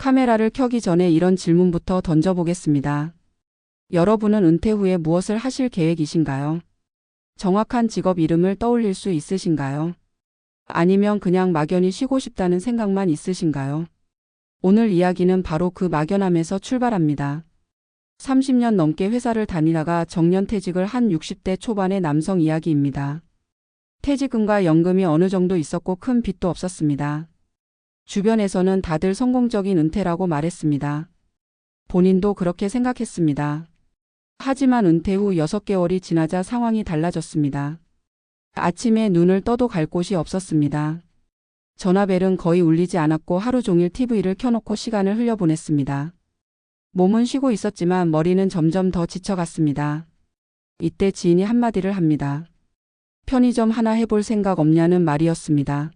카메라를 켜기 전에 이런 질문부터 던져보겠습니다. 여러분은 은퇴 후에 무엇을 하실 계획이신가요? 정확한 직업 이름을 떠올릴 수 있으신가요? 아니면 그냥 막연히 쉬고 싶다는 생각만 있으신가요? 오늘 이야기는 바로 그 막연함에서 출발합니다. 30년 넘게 회사를 다니다가 정년퇴직을 한 60대 초반의 남성 이야기입니다. 퇴직금과 연금이 어느 정도 있었고 큰 빚도 없었습니다. 주변에서는 다들 성공적인 은퇴라고 말했습니다. 본인도 그렇게 생각했습니다. 하지만 은퇴 후 6개월이 지나자 상황이 달라졌습니다. 아침에 눈을 떠도 갈 곳이 없었습니다. 전화벨은 거의 울리지 않았고 하루 종일 TV를 켜놓고 시간을 흘려보냈습니다. 몸은 쉬고 있었지만 머리는 점점 더 지쳐갔습니다. 이때 지인이 한마디를 합니다. 편의점 하나 해볼 생각 없냐는 말이었습니다.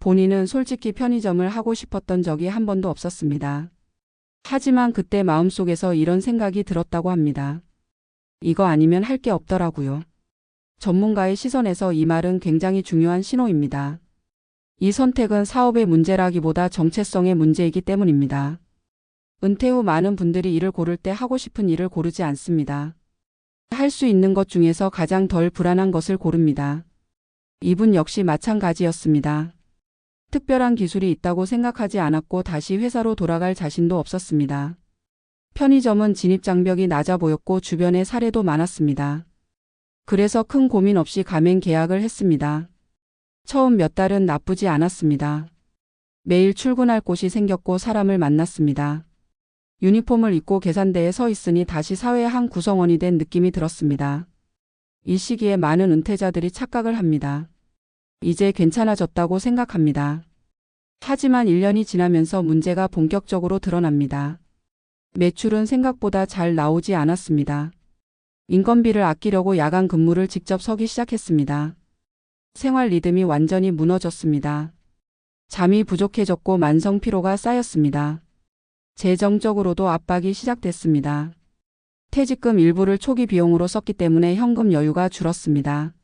본인은 솔직히 편의점을 하고 싶었던 적이 한 번도 없었습니다. 하지만 그때 마음속에서 이런 생각이 들었다고 합니다. 이거 아니면 할 게 없더라고요. 전문가의 시선에서 이 말은 굉장히 중요한 신호입니다. 이 선택은 사업의 문제라기보다 정체성의 문제이기 때문입니다. 은퇴 후 많은 분들이 일을 고를 때 하고 싶은 일을 고르지 않습니다. 할 수 있는 것 중에서 가장 덜 불안한 것을 고릅니다. 이분 역시 마찬가지였습니다. 특별한 기술이 있다고 생각하지 않았고 다시 회사로 돌아갈 자신도 없었습니다. 편의점은 진입 장벽이 낮아 보였고 주변에 사례도 많았습니다. 그래서 큰 고민 없이 가맹 계약을 했습니다. 처음 몇 달은 나쁘지 않았습니다. 매일 출근할 곳이 생겼고 사람을 만났습니다. 유니폼을 입고 계산대에 서 있으니 다시 사회의 한 구성원이 된 느낌이 들었습니다. 이 시기에 많은 은퇴자들이 착각을 합니다. 이제 괜찮아졌다고 생각합니다. 하지만 1년이 지나면서 문제가 본격적으로 드러납니다. 매출은 생각보다 잘 나오지 않았습니다. 인건비를 아끼려고 야간 근무를 직접 서기 시작했습니다. 생활 리듬이 완전히 무너졌습니다. 잠이 부족해졌고 만성 피로가 쌓였습니다. 재정적으로도 압박이 시작됐습니다. 퇴직금 일부를 초기 비용으로 썼기 때문에 현금 여유가 줄었습니다.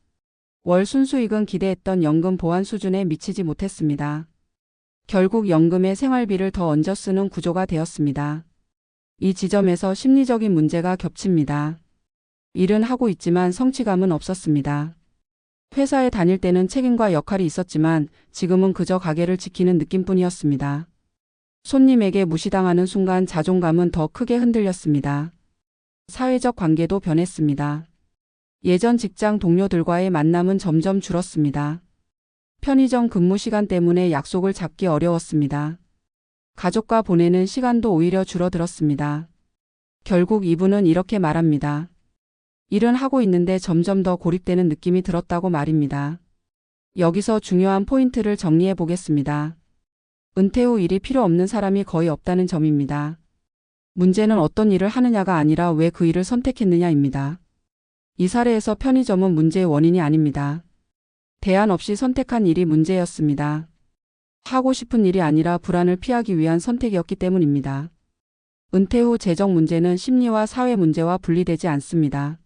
월 순수익은 기대했던 연금 보완 수준에 미치지 못했습니다. 결국 연금에 생활비를 더 얹어 쓰는 구조가 되었습니다. 이 지점에서 심리적인 문제가 겹칩니다. 일은 하고 있지만 성취감은 없었습니다. 회사에 다닐 때는 책임과 역할이 있었지만 지금은 그저 가게를 지키는 느낌뿐이었습니다. 손님에게 무시당하는 순간 자존감은 더 크게 흔들렸습니다. 사회적 관계도 변했습니다. 예전 직장 동료들과의 만남은 점점 줄었습니다. 편의점 근무 시간 때문에 약속을 잡기 어려웠습니다. 가족과 보내는 시간도 오히려 줄어들었습니다. 결국 이분은 이렇게 말합니다. 일은 하고 있는데 점점 더 고립되는 느낌이 들었다고 말입니다. 여기서 중요한 포인트를 정리해 보겠습니다. 은퇴 후 일이 필요 없는 사람이 거의 없다는 점입니다. 문제는 어떤 일을 하느냐가 아니라 왜 그 일을 선택했느냐입니다. 이 사례에서 편의점은 문제의 원인이 아닙니다. 대안 없이 선택한 일이 문제였습니다. 하고 싶은 일이 아니라 불안을 피하기 위한 선택이었기 때문입니다. 은퇴 후 재정 문제는 심리와 사회 문제와 분리되지 않습니다.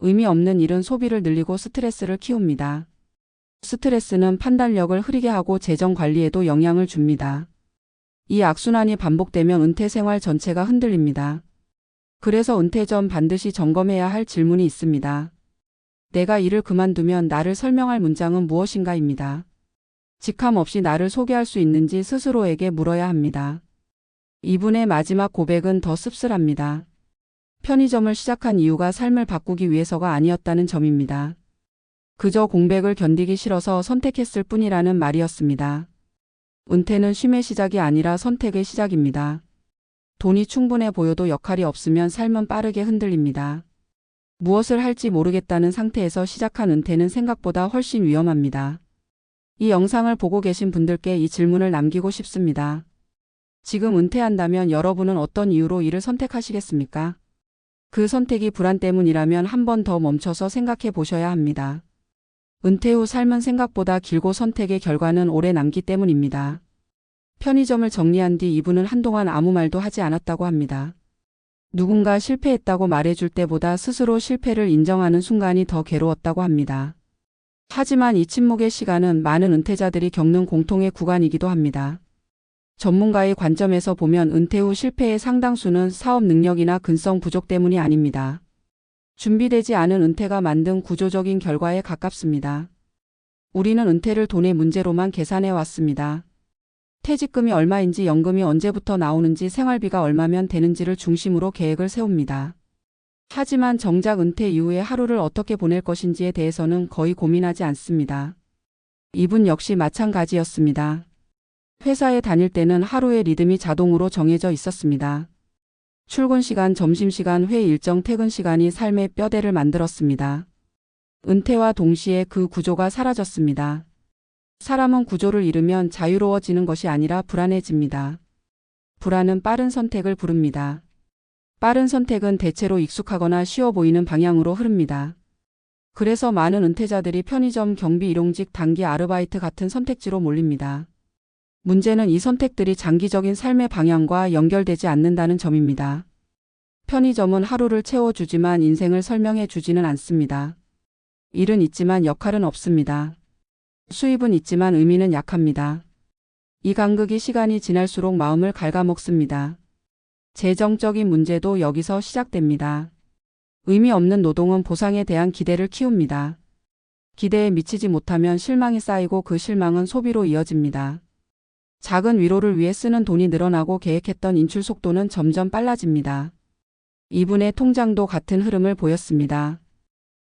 의미 없는 일은 소비를 늘리고 스트레스를 키웁니다. 스트레스는 판단력을 흐리게 하고 재정 관리에도 영향을 줍니다. 이 악순환이 반복되면 은퇴 생활 전체가 흔들립니다. 그래서 은퇴 전 반드시 점검해야 할 질문이 있습니다. 내가 일을 그만두면 나를 설명할 문장은 무엇인가입니다. 직함 없이 나를 소개할 수 있는지 스스로에게 물어야 합니다. 이분의 마지막 고백은 더 씁쓸합니다. 편의점을 시작한 이유가 삶을 바꾸기 위해서가 아니었다는 점입니다. 그저 공백을 견디기 싫어서 선택했을 뿐이라는 말이었습니다. 은퇴는 쉼의 시작이 아니라 선택의 시작입니다. 돈이 충분해 보여도 역할이 없으면 삶은 빠르게 흔들립니다. 무엇을 할지 모르겠다는 상태에서 시작한 은퇴는 생각보다 훨씬 위험합니다. 이 영상을 보고 계신 분들께 이 질문을 남기고 싶습니다. 지금 은퇴한다면 여러분은 어떤 이유로 이를 선택하시겠습니까? 그 선택이 불안 때문이라면 한 번 더 멈춰서 생각해 보셔야 합니다. 은퇴 후 삶은 생각보다 길고 선택의 결과는 오래 남기 때문입니다. 편의점을 정리한 뒤 이분은 한동안 아무 말도 하지 않았다고 합니다. 누군가 실패했다고 말해줄 때보다 스스로 실패를 인정하는 순간이 더 괴로웠다고 합니다. 하지만 이 침묵의 시간은 많은 은퇴자들이 겪는 공통의 구간이기도 합니다. 전문가의 관점에서 보면 은퇴 후 실패의 상당수는 사업 능력이나 근성 부족 때문이 아닙니다. 준비되지 않은 은퇴가 만든 구조적인 결과에 가깝습니다. 우리는 은퇴를 돈의 문제로만 계산해 왔습니다. 퇴직금이 얼마인지 연금이 언제부터 나오는지 생활비가 얼마면 되는지를 중심으로 계획을 세웁니다. 하지만 정작 은퇴 이후에 하루를 어떻게 보낼 것인지에 대해서는 거의 고민하지 않습니다. 이분 역시 마찬가지였습니다. 회사에 다닐 때는 하루의 리듬이 자동으로 정해져 있었습니다. 출근 시간, 점심 시간, 회 일정, 퇴근 시간이 삶의 뼈대를 만들었습니다. 은퇴와 동시에 그 구조가 사라졌습니다. 사람은 구조를 잃으면 자유로워지는 것이 아니라 불안해집니다. 불안은 빠른 선택을 부릅니다. 빠른 선택은 대체로 익숙하거나 쉬워 보이는 방향으로 흐릅니다. 그래서 많은 은퇴자들이 편의점, 경비, 일용직, 단기 아르바이트 같은 선택지로 몰립니다. 문제는 이 선택들이 장기적인 삶의 방향과 연결되지 않는다는 점입니다. 편의점은 하루를 채워주지만 인생을 설명해 주지는 않습니다. 일은 있지만 역할은 없습니다. 수입은 있지만 의미는 약합니다. 이 간극이 시간이 지날수록 마음을 갉아먹습니다. 재정적인 문제도 여기서 시작됩니다. 의미 없는 노동은 보상에 대한 기대를 키웁니다. 기대에 미치지 못하면 실망이 쌓이고 그 실망은 소비로 이어집니다. 작은 위로를 위해 쓰는 돈이 늘어나고 계획했던 인출 속도는 점점 빨라집니다. 이분의 통장도 같은 흐름을 보였습니다.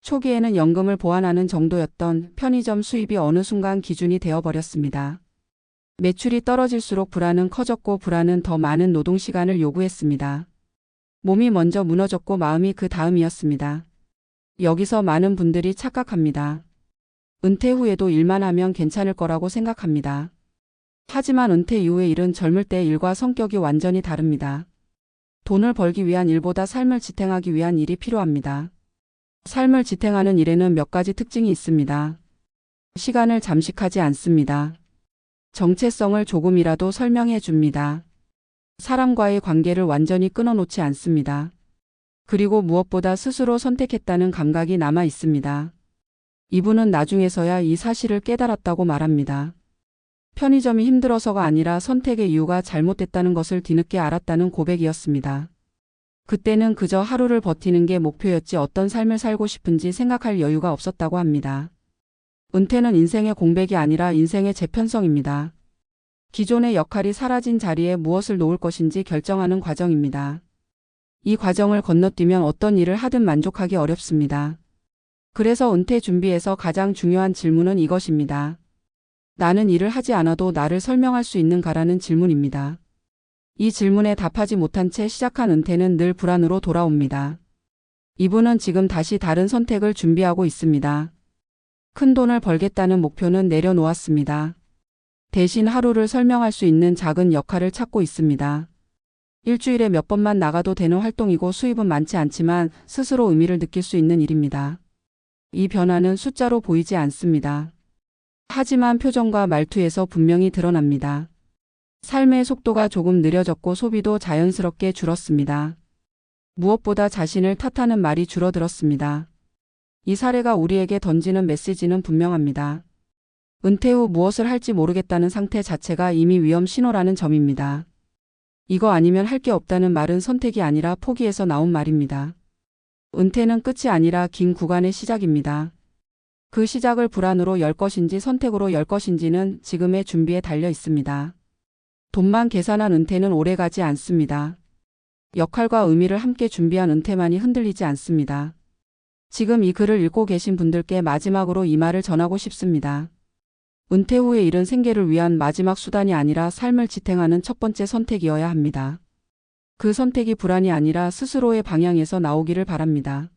초기에는 연금을 보완하는 정도였던 편의점 수입이 어느 순간 기준이 되어버렸습니다. 매출이 떨어질수록 불안은 커졌고 불안은 더 많은 노동 시간을 요구했습니다. 몸이 먼저 무너졌고 마음이 그 다음이었습니다. 여기서 많은 분들이 착각합니다. 은퇴 후에도 일만 하면 괜찮을 거라고 생각합니다. 하지만 은퇴 이후의 일은 젊을 때의 일과 성격이 완전히 다릅니다. 돈을 벌기 위한 일보다 삶을 지탱하기 위한 일이 필요합니다. 삶을 지탱하는 일에는 몇 가지 특징이 있습니다. 시간을 잠식하지 않습니다. 정체성을 조금이라도 설명해 줍니다. 사람과의 관계를 완전히 끊어놓지 않습니다. 그리고 무엇보다 스스로 선택했다는 감각이 남아 있습니다. 이분은 나중에서야 이 사실을 깨달았다고 말합니다. 편의점이 힘들어서가 아니라 선택의 이유가 잘못됐다는 것을 뒤늦게 알았다는 고백이었습니다. 그때는 그저 하루를 버티는 게 목표였지 어떤 삶을 살고 싶은지 생각할 여유가 없었다고 합니다. 은퇴는 인생의 공백이 아니라 인생의 재편성입니다. 기존의 역할이 사라진 자리에 무엇을 놓을 것인지 결정하는 과정입니다. 이 과정을 건너뛰면 어떤 일을 하든 만족하기 어렵습니다. 그래서 은퇴 준비에서 가장 중요한 질문은 이것입니다. 나는 일을 하지 않아도 나를 설명할 수 있는가라는 질문입니다. 이 질문에 답하지 못한 채 시작한 은퇴는 늘 불안으로 돌아옵니다. 이분은 지금 다시 다른 선택을 준비하고 있습니다. 큰 돈을 벌겠다는 목표는 내려놓았습니다. 대신 하루를 설명할 수 있는 작은 역할을 찾고 있습니다. 일주일에 몇 번만 나가도 되는 활동이고 수입은 많지 않지만 스스로 의미를 느낄 수 있는 일입니다. 이 변화는 숫자로 보이지 않습니다. 하지만 표정과 말투에서 분명히 드러납니다. 삶의 속도가 조금 느려졌고 소비도 자연스럽게 줄었습니다. 무엇보다 자신을 탓하는 말이 줄어들었습니다. 이 사례가 우리에게 던지는 메시지는 분명합니다. 은퇴 후 무엇을 할지 모르겠다는 상태 자체가 이미 위험 신호라는 점입니다. 이거 아니면 할 게 없다는 말은 선택이 아니라 포기해서 나온 말입니다. 은퇴는 끝이 아니라 긴 구간의 시작입니다. 그 시작을 불안으로 열 것인지 선택으로 열 것인지는 지금의 준비에 달려 있습니다. 돈만 계산한 은퇴는 오래 가지 않습니다. 역할과 의미를 함께 준비한 은퇴만이 흔들리지 않습니다. 지금 이 글을 읽고 계신 분들께 마지막으로 이 말을 전하고 싶습니다. 은퇴 후의 일은 생계를 위한 마지막 수단이 아니라 삶을 지탱하는 첫 번째 선택이어야 합니다. 그 선택이 불안이 아니라 스스로의 방향에서 나오기를 바랍니다.